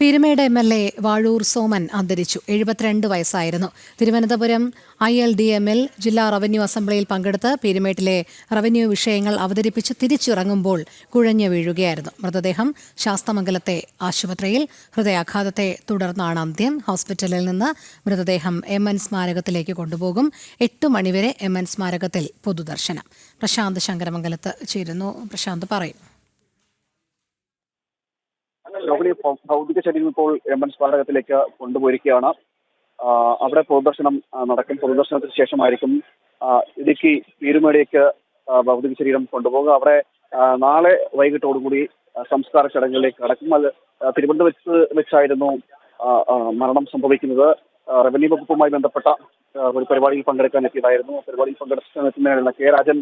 Peerumade M L A Vazhoor Soman അന്തരിച്ചു. എഴുപത്തിരണ്ട് വയസ്സായിരുന്നു. Thiruvananthapuram I L D M L ജില്ലാ റവന്യൂ അസംബ്ലിയിൽ പങ്കെടുത്ത് പീരുമേട്ടിലെ റവന്യൂ വിഷയങ്ങൾ അവതരിപ്പിച്ച് തിരിച്ചിറങ്ങുമ്പോൾ കുഴഞ്ഞു വീഴുകയായിരുന്നു. മൃതദേഹം ശാസ്തമംഗലത്തെ ആശുപത്രിയിൽ ഹൃദയാഘാതത്തെ തുടർന്നാണ് അന്ത്യം. ഹോസ്പിറ്റലിൽ നിന്ന് മൃതദേഹം എം എൻ സ്മാരകത്തിലേക്ക് കൊണ്ടുപോകും. എട്ട് മണിവരെ എം എൻ സ്മാരകത്തിൽ പൊതുദർശനം. പ്രശാന്ത് ശങ്കരമംഗലത്ത് ചേരുന്നു. പ്രശാന്ത് പറയും. ലോകലി ഭൗതിക ശരീരം ഇപ്പോൾ എം എൻ സ്മാരകത്തിലേക്ക് കൊണ്ടുപോയിരിക്കുകയാണ്. അവിടെ പൊതുദർശനം നടക്കും. പൊതുദർശനത്തിന് ശേഷമായിരിക്കും ഇടുക്കി പീരുമേടിയേക്ക് ഭൗതിക ശരീരം കൊണ്ടുപോകുക അവിടെ നാളെ വൈകിട്ടോടുകൂടി സംസ്കാര ചടങ്ങുകളിലേക്ക് കടക്കും. അത് തിരുവനന്തപുരത്ത് വെച്ചായിരുന്നു മരണം സംഭവിക്കുന്നത്. റവന്യൂ വകുപ്പുമായി ബന്ധപ്പെട്ട ഒരു പരിപാടിയിൽ പങ്കെടുക്കാൻ എത്തിയതായിരുന്നു. പരിപാടിയിൽ പങ്കെടുക്കുന്നതിനുള്ള കെ രാജൻ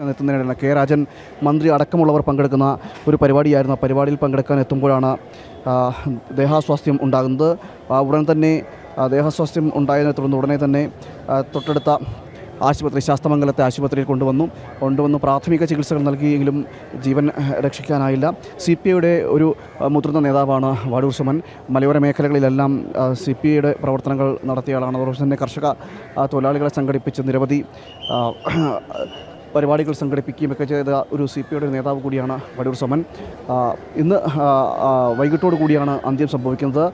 എത്തുന്നതിനിടയിൽ കെ. രാജൻ മന്ത്രി അടക്കമുള്ളവർ പങ്കെടുക്കുന്ന ഒരു പരിപാടിയായിരുന്നു. ആ പരിപാടിയിൽ പങ്കെടുക്കാൻ എത്തുമ്പോഴാണ് ദേഹാസ്വാസ്ഥ്യം ഉണ്ടാകുന്നത്. ഉടൻ തന്നെ ദേഹാസ്വാസ്ഥ്യം ഉണ്ടായതിനെ തുടർന്ന് ഉടനെ തന്നെ തൊട്ടടുത്ത ആശുപത്രി ശാസ്തമംഗലത്തെ ആശുപത്രിയിൽ കൊണ്ടുവന്നു. കൊണ്ടുവന്നു പ്രാഥമിക ചികിത്സകൾ നൽകിയെങ്കിലും ജീവൻ രക്ഷിക്കാനായില്ല. സി പി ഐയുടെ ഒരു മുതിർന്ന നേതാവാണ് വാടൂർ സുമൻ. മലയോര മേഖലകളിലെല്ലാം സി പി ഐയുടെ പ്രവർത്തനങ്ങൾ നടത്തിയ ആളാണ്. അതോടൊപ്പം തന്നെ കർഷക തൊഴിലാളികളെ സംഘടിപ്പിച്ച് നിരവധി ആ, സംഘടിപ്പിക്കുകയും ഒക്കെ ചെയ്ത ഒരു സി പി ഐയുടെ നേതാവ് കൂടിയാണ് വടൂർ സമൻ. ഇന്ന് വൈകിട്ടോടു കൂടിയാണ് അന്ത്യം സംഭവിക്കുന്നത്.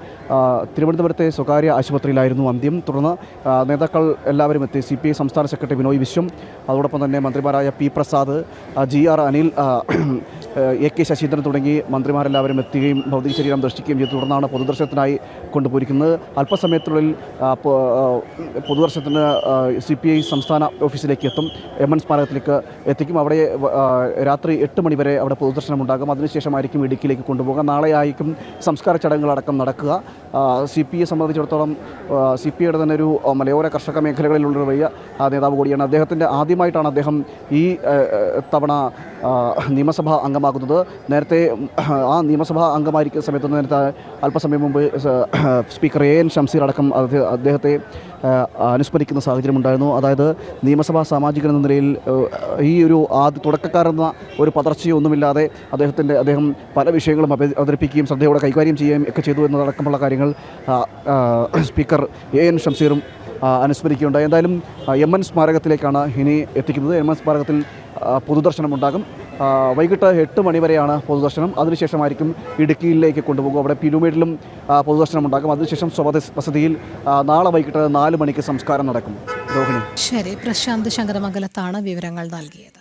തിരുവനന്തപുരത്തെ സ്വകാര്യ ആശുപത്രിയിലായിരുന്നു അന്ത്യം. തുടർന്ന് നേതാക്കൾ എല്ലാവരും എത്തി. സി പി ഐ സംസ്ഥാന സെക്രട്ടറി ബിനോയ് വിശ്വം അതോടൊപ്പം തന്നെ മന്ത്രിമാരായ P Prasad G R Anil A K Saseendran തുടങ്ങി മന്ത്രിമാരെല്ലാവരും എത്തുകയും ഭൗതിക ശരീരം ദർശിക്കുകയും ചെയ്തു. തുടർന്നാണ് പൊതുദർശനത്തിനായി കൊണ്ടുപോയിരിക്കുന്നത്. അല്പസമയത്തിനുള്ളിൽ പൊതുദർശനത്തിന് സി പി ഐ സംസ്ഥാന ഓഫീസിലേക്ക് എത്തും. എം എൻ സ്മാരകത്തിലേക്ക് എത്തിക്കും. അവിടെ രാത്രി എട്ട് മണി വരെ അവിടെ പൊതുദർശനം ഉണ്ടാകും അതിനുശേഷമായിരിക്കും ഇടുക്കിയിലേക്ക് കൊണ്ടുപോകുക. നാളെ ആയിരിക്കും സംസ്കാര ചടങ്ങുകളടക്കം നടക്കുക. സി പി ഐ സംബന്ധിച്ചിടത്തോളം സി പി ഐയുടെ തന്നെ ഒരു മലയോര കർഷക മേഖലകളിലുള്ള വലിയ നേതാവ് കൂടിയാണ്. അദ്ദേഹത്തിന്റെ ആദ്യമായിട്ടാണ് അദ്ദേഹം ഈ തവണ നിയമസഭാ അംഗമാകുന്നത്. നേരത്തെ ആ നിയമസഭാ അംഗമായിരിക്കുന്ന സമയത്ത് നേരത്തെ അല്പസമയം മുമ്പ് സ്പീക്കർ എ എൻ ഷംസീർ അടക്കം അദ്ദേഹത്തെ അനുസ്മരിക്കുന്ന സാഹചര്യമുണ്ടായിരുന്നു. അതായത് നിയമസഭാ സാമാജികൻ എന്ന നിലയിൽ ഈ ഒരു ആദ്യ തുടക്കക്കാരെന്ന ഒരു പതർച്ചയൊന്നുമില്ലാതെ അദ്ദേഹത്തിന്റെ അദ്ദേഹം പല വിഷയങ്ങളും അവ- അവതരിപ്പിക്കുകയും ശ്രദ്ധയോടെ കൈകാര്യം ചെയ്യുകയും ഒക്കെ ചെയ്തു എന്നതടക്കമുള്ള കാര്യങ്ങൾ സ്പീക്കർ എ എൻ ഷംസീറും അനുസ്മരിക്കുകയുണ്ടായി. എന്തായാലും എം എൻ സ്മാരകത്തിലേക്കാണ് ഇനി എത്തിക്കുന്നത്. എം എൻ സ്മാരകത്തിൽ ആ, പൊതുദർശനം ഉണ്ടാകും വൈകിട്ട് എട്ട് മണിവരെയാണ് പൊതുദർശനം. അതിനുശേഷമായിരിക്കും ഇടുക്കിയിലേക്ക് കൊണ്ടുപോകും അവിടെ പിരുമേടിലും പൊതുദർശനം ഉണ്ടാകും അതിനുശേഷം സ്വദേശ വസതിയിൽ നാളെ വൈകിട്ട് നാല് മണിക്ക് സംസ്കാരം നടക്കും. രോഹിണി. ശരി. പ്രശാന്ത് ശങ്കരമംഗലത്താണ് വിവരങ്ങൾ നൽകിയത്.